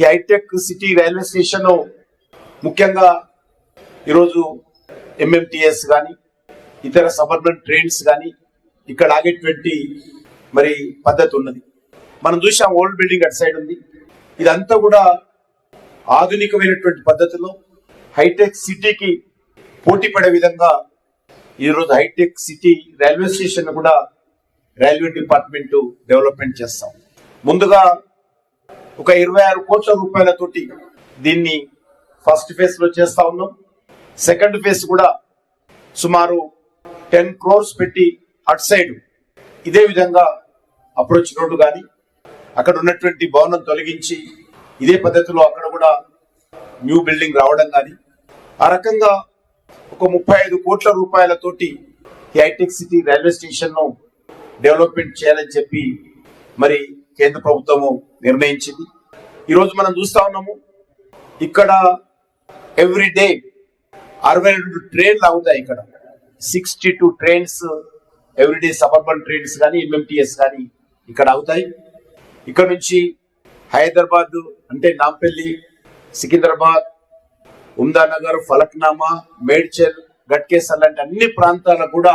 ఈ hitech city railway station ముఖ్యంగా ఈరోజు ఎంఎంటిఎస్ కానీ ఇతర సబర్బన్ ట్రైన్స్ కానీ ఇక్కడ ఆగేటువంటి మరి పద్ధతి ఉన్నది. మనం చూసాం ఓల్డ్ బిల్డింగ్ అటు సైడ్ ఉంది. ఇదంతా కూడా ఆధునికమైనటువంటి పద్ధతిలో హైటెక్ సిటీకి పోటీ పడే విధంగా ఈరోజు హైటెక్ సిటీ రైల్వే స్టేషన్ కూడా రైల్వే డిపార్ట్మెంట్ డెవలప్మెంట్ చేస్తాం. ముందుగా ఒక ఇరవై ఆరు కోట్ల రూపాయలతోటి దీన్ని ఫస్ట్ ఫేజ్లో చేస్తా ఉన్నాం. సెకండ్ ఫేజ్ కూడా సుమారు టెన్ క్రోర్స్ పెట్టి అటు సైడ్ ఇదే విధంగా అప్రోచ్ రోడ్డు కానీ అక్కడ ఉన్నటువంటి భవనం తొలగించి ఇదే పద్ధతిలో అక్కడ కూడా న్యూ బిల్డింగ్ రావడం కానీ ఆ రకంగా ఒక ముప్పై ఐదు కోట్ల రూపాయలతోటి ఈ హైటెక్ సిటీ రైల్వే స్టేషన్ను డెవలప్మెంట్ చేయాలని చెప్పి మరి కేంద్ర ప్రభుత్వము నిర్ణయించింది. ఈరోజు మనం చూస్తా ఉన్నాము ఇక్కడ ఎవ్రీ డే అరవై రెండు ట్రైన్లు అవుతాయి ఇక్కడ. Sixty two trains everyday suburban trains కానీ ఎంఎంటిఎస్ కానీ ఇక్కడ అవుతాయి ఇక్కడ నుంచి హైదరాబాద్ అంటే నాంపల్లి సికింద్రాబాద్ ఉమ్దానగర్ ఫలక్నామా మేడ్చల్ గట్కేసర్ లాంటి అన్ని ప్రాంతాలకు కూడా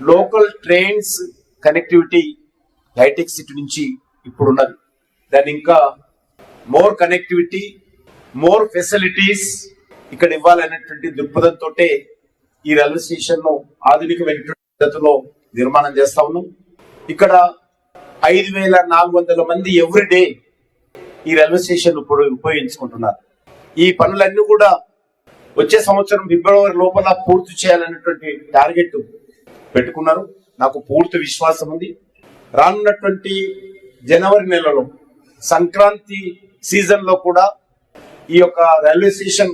local trains connectivity hitech city నుంచి ఇప్పుడు ఉన్నది దాన్ని ఇంకా మోర్ కనెక్టివిటీ మోర్ ఫెసిలిటీస్ ఇక్కడ ఇవ్వాలనేటువంటి దృక్పథంతో ఈ రైల్వే స్టేషన్ను ఆధునికమైనటువంటి పద్ధతిలో నిర్మాణం చేస్తా ఉన్నాం. ఇక్కడ ఐదు వేల నాలుగు వందల మంది ఎవ్రీ డే ఈ రైల్వే స్టేషన్ ఇప్పుడు ఉపయోగించుకుంటున్నారు. ఈ పనులన్నీ కూడా వచ్చే సంవత్సరం ఫిబ్రవరి లోపల పూర్తి చేయాలనేటువంటి టార్గెట్ పెట్టుకున్నారు. నాకు పూర్తి విశ్వాసం ఉంది. రానున్నటువంటి జనవరి నెలలో సంక్రాంతి సీజన్లో కూడా ఈ యొక్క రైల్వే స్టేషన్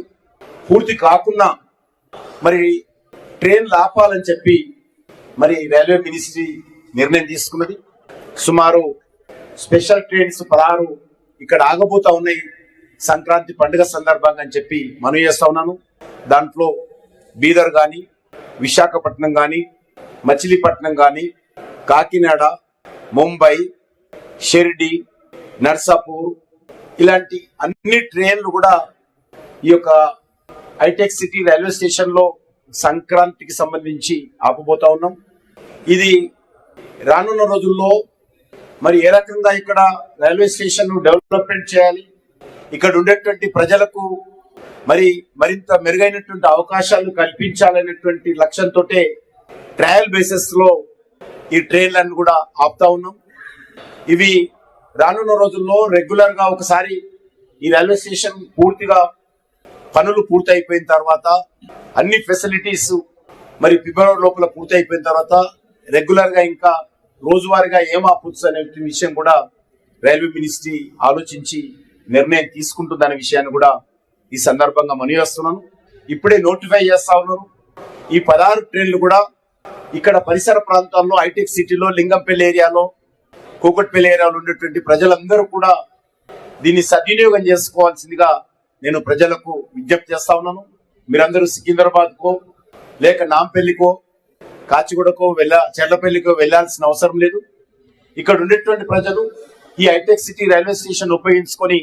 పూర్తి కాకుండా మరి ట్రైన్లు ఆపాలని చెప్పి మరి రైల్వే మినిస్ట్రీ నిర్ణయం తీసుకున్నది. సుమారు స్పెషల్ ట్రైన్స్ పదహారు ఇక్కడ ఆగబోతా ఉన్నాయి. సంక్రాంతి పండుగ సందర్భంగా అని చెప్పి మనవి చేస్తా ఉన్నాను. దాంట్లో బీదర్ కానీ విశాఖపట్నం కానీ మచిలీపట్నం కానీ కాకినాడ ముంబై షిర్డి నర్సాపూర్ ఇలాంటి అన్ని ట్రైన్లు కూడా ఈ యొక్క హైటెక్ సిటీ రైల్వే స్టేషన్లో సంక్రాంతికి సంబంధించి ఆపబోతా ఉన్నాం. ఇది రానున్న రోజుల్లో మరి ఏ రకంగా ఇక్కడ రైల్వే స్టేషన్ డెవలప్మెంట్ చేయాలి? ఇక్కడ ఉండేటువంటి ప్రజలకు మరి మరింత మెరుగైనటువంటి అవకాశాలు కల్పించాలనేటువంటి లక్ష్యంతో ట్రయల్ బేసిస్లో ఈ ట్రైన్లను కూడా ఆపుతా ఉన్నాం. ఇవి రానున్న రోజుల్లో రెగ్యులర్గా ఒకసారి ఈ రైల్వే స్టేషన్ పూర్తిగా పనులు పూర్తి అయిపోయిన తర్వాత అన్ని ఫెసిలిటీస్ మరి ఫిబ్రవరి లోపల పూర్తి అయిపోయిన తర్వాత రెగ్యులర్గా ఇంకా రోజువారీగా ఏం ఆపొచ్చు అనే విషయం కూడా రైల్వే మినిస్ట్రీ ఆలోచించి నిర్ణయం తీసుకుంటుందనే విషయాన్ని కూడా ఈ సందర్భంగా మనవి ఇప్పుడే నోటిఫై చేస్తా ఉన్నారు. ఈ పదహారు ట్రైన్లు కూడా ఇక్కడ పరిసర ప్రాంతాల్లో హైటెక్ సిటీలో లింగంపల్లి ఏరియాలో కూకట్పల్లి ఏరియాలో ఉండేటువంటి ప్రజలందరూ కూడా దీన్ని సద్వినియోగం చేసుకోవాల్సిందిగా నేను ప్రజలకు విజ్ఞప్తి చేస్తా ఉన్నాను. మీరందరూ సికింద్రాబాద్కో లేక నాంపల్లికో కాచిగూడకో వెళ్ళ చెర్లపల్లికో వెళ్ళాల్సిన అవసరం లేదు. ఇక్కడ ఉండేటువంటి ప్రజలు ఈ హైటెక్ సిటీ రైల్వే స్టేషన్ ఉపయోగించుకొని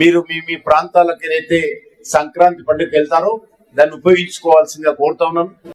మీరు మీ మీ ప్రాంతాలకు ఏదైతే సంక్రాంతి పండుగ వెళ్తారో దాన్ని ఉపయోగించుకోవాల్సిందిగా కోరుతా ఉన్నాను.